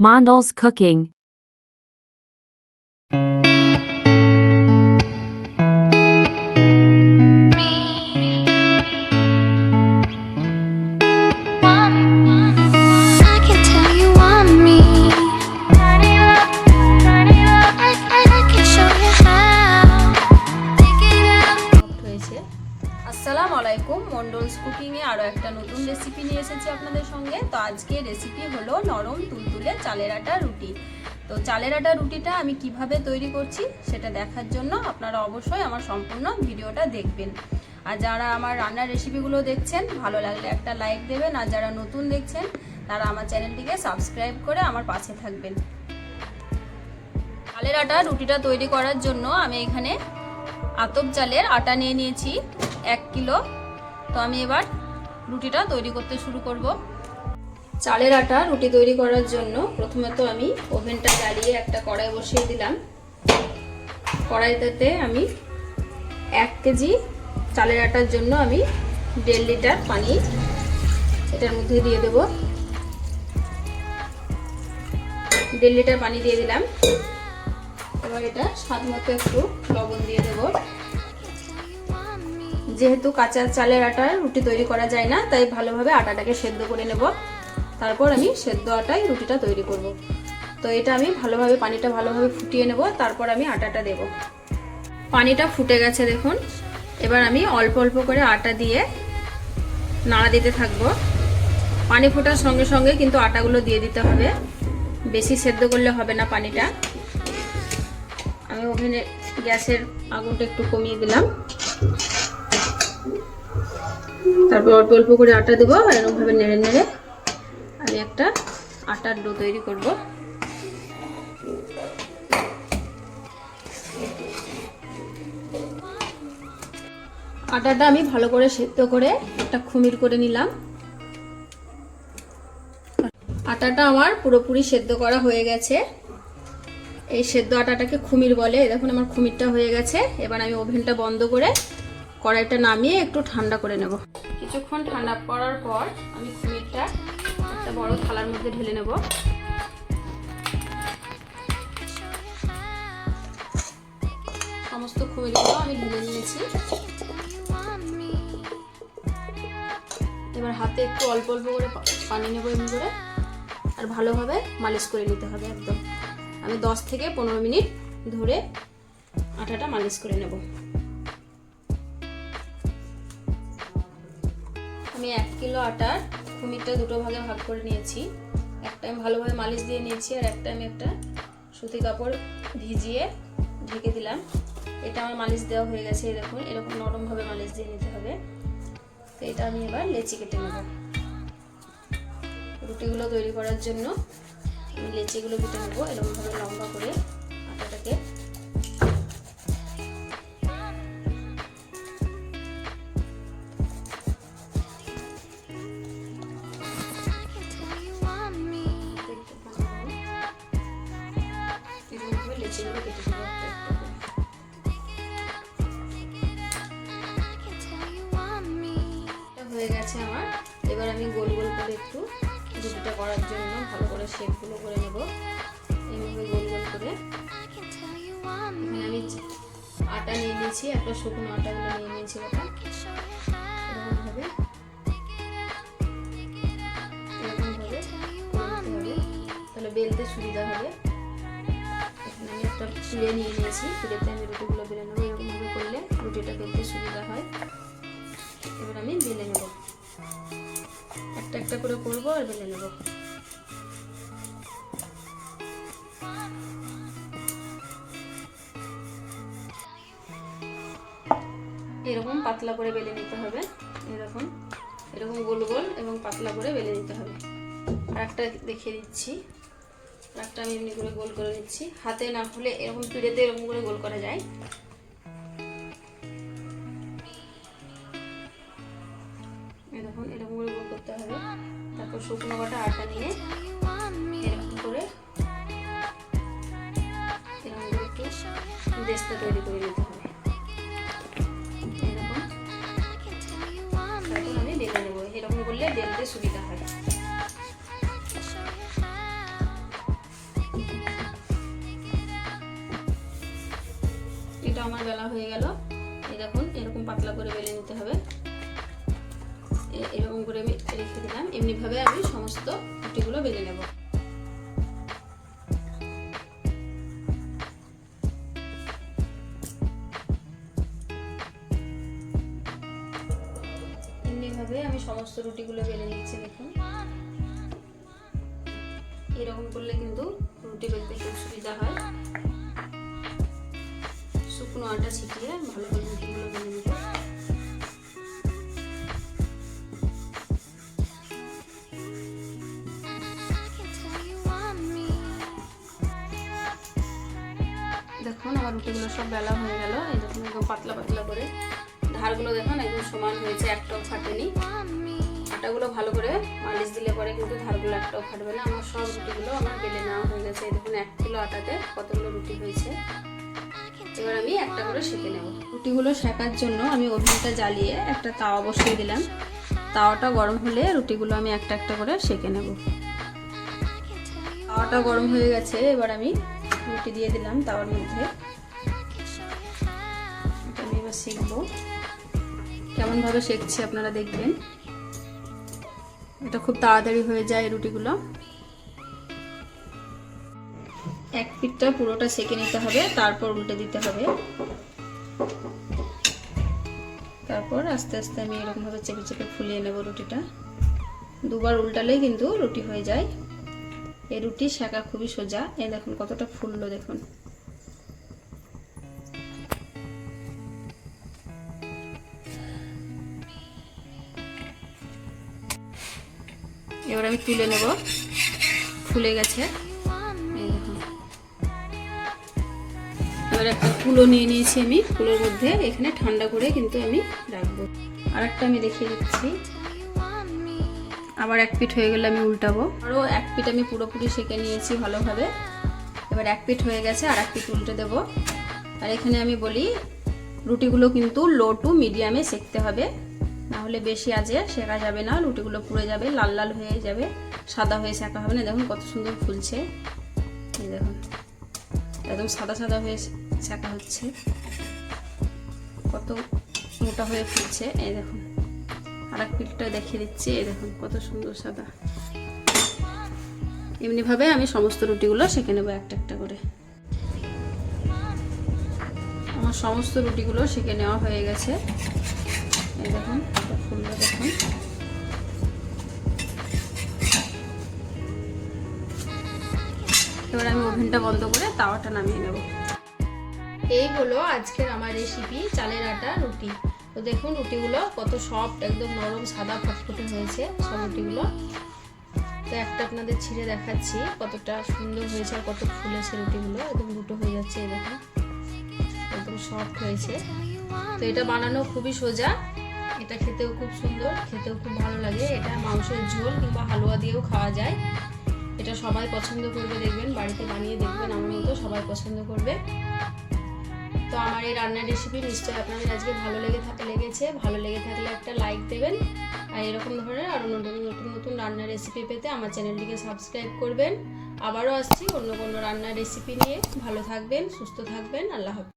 Mondol's cooking, আরও একটা নতুন রেসিপি নিয়ে এসেছি আপনাদের সঙ্গে। তো আজকে রেসিপি হলো নরম তুলতুলে চালের আটা রুটি। তো চালের আটা রুটিটা আমি কীভাবে তৈরি করছি সেটা দেখার জন্য আপনারা অবশ্যই আমার সম্পূর্ণ ভিডিওটা দেখবেন। আর যারা আমার রান্নার রেসিপিগুলো দেখছেন, ভালো লাগলে একটা লাইক দেবেন। আর যারা নতুন দেখছেন, তারা আমার চ্যানেলটিকে সাবস্ক্রাইব করে আমার পাশে থাকবেন। চালের আটা রুটিটা তৈরি করার জন্য আমি এখানে আতপ চালের আটা নিয়ে নিয়েছি, এক কিলো। তো আমি এবার রুটিটা তৈরি করতে শুরু করব। চালের আটা রুটি তৈরি করার জন্য প্রথমে তো আমি ওভেনটা জ্বালিয়ে একটা কড়াই বসিয়ে দিলাম। কড়াইটাতে আমি এক কেজি চালের আটার জন্য আমি দেড় লিটার পানি এটার মধ্যে দিয়ে দেব। দেড় লিটার পানি দিয়ে দিলাম। এবার এটা স্বাদ মতো একটু লবণ দিয়ে দেবো। যেহেতু কাঁচা চালের আটার রুটি তৈরি করা যায় না, তাই ভালোভাবে আটাটাকে সেদ্ধ করে নেব। তারপর আমি সেদ্ধ আটায় রুটিটা তৈরি করব। তো এটা আমি ভালোভাবে পানিটা ভালোভাবে ফুটিয়ে নেব, তারপর আমি আটাটা দেব। পানিটা ফুটে গেছে দেখুন। এবার আমি অল্প অল্প করে আটা দিয়ে নাড়া দিতে থাকব। পানি ফোটার সঙ্গে সঙ্গে কিন্তু আটাগুলো দিয়ে দিতে হবে। বেশি সেদ্ধ করলে হবে না পানিটা। আমি ওভেনে গ্যাসের আগুনটা একটু কমিয়ে দিলাম। তারপর অল্প অল্প করে আটা দেবো এরকমভাবে নেড়ে নেড়ে আমি একটা আটার ডো তৈরি করব। আটাটা আমি ভালো করে সেদ্ধ করে একটা খুমির করে নিলাম। আটাটা আমার পুরোপুরি সেদ্ধ করা হয়ে গেছে। এই সেদ্ধ আটাটাকে খুমির বলে দেখুন আমার খুমিরটা হয়ে গেছে। এবার আমি ওভেনটা বন্ধ করে কড়াইটা নামিয়ে একটু ঠান্ডা করে নেব। কিছুক্ষণ ঠান্ডা পড়ার পর আমি খুমিরটা একটা বড় থালার মধ্যে ঢেলে নেব। সমস্ত খুমিরগুলো আমি ঢেলে নিয়েছি। এবার হাতে একটু অল্প অল্প করে পানি নেব এমনি করে। আর ভালোভাবে মালিশ করে নিতে হবে একদম। আমি 10 থেকে পনেরো মিনিট ধরে আটাটা মালিশ করে নেব। আমি এক কিলো আটার খুমিরটা দুটো ভাগে ভাগ করে নিয়েছি। একটা আমি ভালোভাবে মালিশ দিয়ে নিয়েছি আর একটা আমি একটা সুতি কাপড় ভিজিয়ে ঢেকে দিলাম। এটা আমার মালিশ দেওয়া হয়ে গেছে দেখুন, এরকম নরমভাবে মালিশ দিয়ে নিতে হবে। তো এটা আমি এবার লেচি কেটে নেব। রুটিগুলো তৈরি করার জন্য আমি লেচিগুলো কেটে নেব এরকমভাবে লম্বা করে। গেছে আমার। এবার আমি গোল গোল করে একটু রুটিটা করার জন্য ভালো করে শেপগুলো করে নেব। এইভাবে গোল গোল করে। আমি আটা নিয়ে নিয়েছি, একটা শুকনো আটাগুলো নিয়ে নিয়েছি ওটা। হবে। তাহলে বেলতে সুবিধা হবে। আমি একটা চুড়ে নিয়ে নিয়েছি। চুড়েতে আমি রুটিগুলো বেলে নেব। এরকমভাবে করলে রুটিটা বেলতে সুবিধা হয়। একটা করে করব আর বেলে নেব। এরকম পাতলা করে বেলে নিতে হবে। এরকম এরকম গোল গোল এবং পাতলা করে বেলে নিতে হবে। আর একটা দেখিয়ে দিচ্ছি। আর একটা আমি এমনি করে গোল করে দিচ্ছি হাতে না হলে এরকম পিড়েতে এরকম করে গোল করা যায়। শুকনো বাটা আটা নিয়ে এরকম করে এরকম তৈরি করে হবে। বেলে নেব। এরকম করলে বেলতে সুবিধা এটা আমার বেলা হয়ে গেল। এই দেখুন, এরকম পাতলা করে বেলে নিতে হবে। এরকম করে আমি রেখে দিলাম। এমনিভাবে আমি সমস্ত রুটিগুলো বেলে নেব। এমনিভাবে আমি সমস্ত রুটিগুলো বেলে নিচ্ছি দেখুন। এরকম করলে কিন্তু রুটি বেলতে খুব সুবিধা হয়। শুকনো আটা ছিটিয়ে ভালো করে রুটিগুলো বেলে নেব দেখুন, আমার রুটিগুলো সব বেলা হয়ে গেল। এই দেখুন, একদম পাতলা পাতলা করে। ধারগুলো দেখুন, একদম সমান হয়েছে একটাও ফাটেনি। আটাগুলো ভালো করে মালিশ দিলে পরে কিন্তু ধারগুলো একটাও ফাটবে না। আমার সব রুটিগুলো আমার বেলে নেওয়া হয়ে গেছে। এই দেখুন, এক কিলো আটাতে কতগুলো রুটি হয়েছে। এবার আমি একটা করে সেঁকে নেব। রুটিগুলো শেখার জন্য আমি ওভেনটা জ্বালিয়ে একটা তাওয়া বসিয়ে দিলাম। তাওয়াটা গরম হলে রুটিগুলো আমি একটা একটা করে সেঁকে নেব. তাওয়াটা গরম হয়ে গেছে, এবার আমি রুটি দিয়ে দিলাম তাওয়ার মধ্যে। আমি এবার শিখব। কেমনভাবে শেখছি আপনারা দেখবেন। এটা খুব তাড়াতাড়ি হয়ে যায় রুটিগুলো। এক পিঠটা পুরোটা সেকে নিতে হবে, তারপর উল্টে দিতে হবে। তারপর আস্তে আস্তে আমি এরকমভাবে চেপে চেপে ফুলিয়ে নেব রুটিটা। দুবার উল্টালেই কিন্তু রুটি হয়ে যায়। এই রুটি শেখা খুবই সোজা। এই দেখুন কতটা ফুললো, দেখুন। এবার আমি তুলে নেব। ফুলে গেছে। এবার একটা কুলো নিয়ে নিয়েছি আমি। কুলোর মধ্যে এখানে ঠান্ডা করে কিন্তু আমি রাখব। আর একটা আমি দেখিয়ে দিচ্ছি। আবার এক পিঠ হয়ে গেলে আমি উল্টাবো। আরও এক পিঠ আমি পুরোপুরি সেঁকে নিয়েছি ভালোভাবে। এবার এক পিঠ হয়ে গেছে আর এক পিঠ উল্টে দেবো। আর এখানে আমি বলি, রুটিগুলো কিন্তু লো টু মিডিয়ামে সেঁকতে হবে। না হলে বেশি আজে শেখা যাবে না, রুটিগুলো পুড়ে যাবে, লাল লাল হয়ে যাবে, সাদা হয়ে শেখা হবে না। দেখুন কত সুন্দর ফুলছে। দেখুন, একদম সাদা সাদা হয়ে শেখা হচ্ছে। কত মোটা হয়ে ফুলছে, এই দেখুন। আর এক পিঠটা দেখিয়ে দিচ্ছি, এই দেখুন কত সুন্দর সাদা। এমনিভাবে আমি সমস্ত রুটিগুলো সেঁকে নেব একটা একটা করে। আমার সমস্ত রুটিগুলো সেঁকে নেওয়া হয়ে গেছে। এই দেখুন ফুলগুলো দেখুন। এবার আমি ওভেনটা বন্ধ করে তাওয়াটা নামিয়ে নেব। এই হলো আজকের আমার রেসিপি চালের আটা, রুটি। তো দেখুন রুটিগুলো কত সফট একদম নরম সাদা ফটফটে হয়েছে সব রুটিগুলো। তো একটা আপনাদের ছিঁড়ে দেখাচ্ছি কতটা সুন্দর হয়েছে আর কত ফুলেছে রুটিগুলো, একদম দুটো হয়ে যাচ্ছে দেখুন। একদম সফট হয়েছে। তো এটা বানানো খুবই সোজা। এটা খেতেও খুব সুন্দর, খেতেও খুব ভালো লাগে। এটা মাংসের ঝোল কিংবা হালুয়া দিয়েও খাওয়া যায়। এটা সবাই পছন্দ করবে, দেখবেন, বাড়িতে বানিয়ে দেখবেন আমার মতো সবাই পছন্দ করবে। তো আমার এই রান্নার রেসিপি নিশ্চয়ই আপনাদের আজকে ভালো লেগে থাকে লেগেছে। ভালো লেগে থাকলে একটা লাইক দেবেন। আর এরকম ধরনের আরও নতুন নতুন নতুন রান্নার রেসিপি পেতে আমার চ্যানেলটিকে সাবস্ক্রাইব করবেন। আবারও আসছি অন্য কোনো রান্নার রেসিপি নিয়ে। ভালো থাকবেন, সুস্থ থাকবেন। আল্লাহ হাফেজ।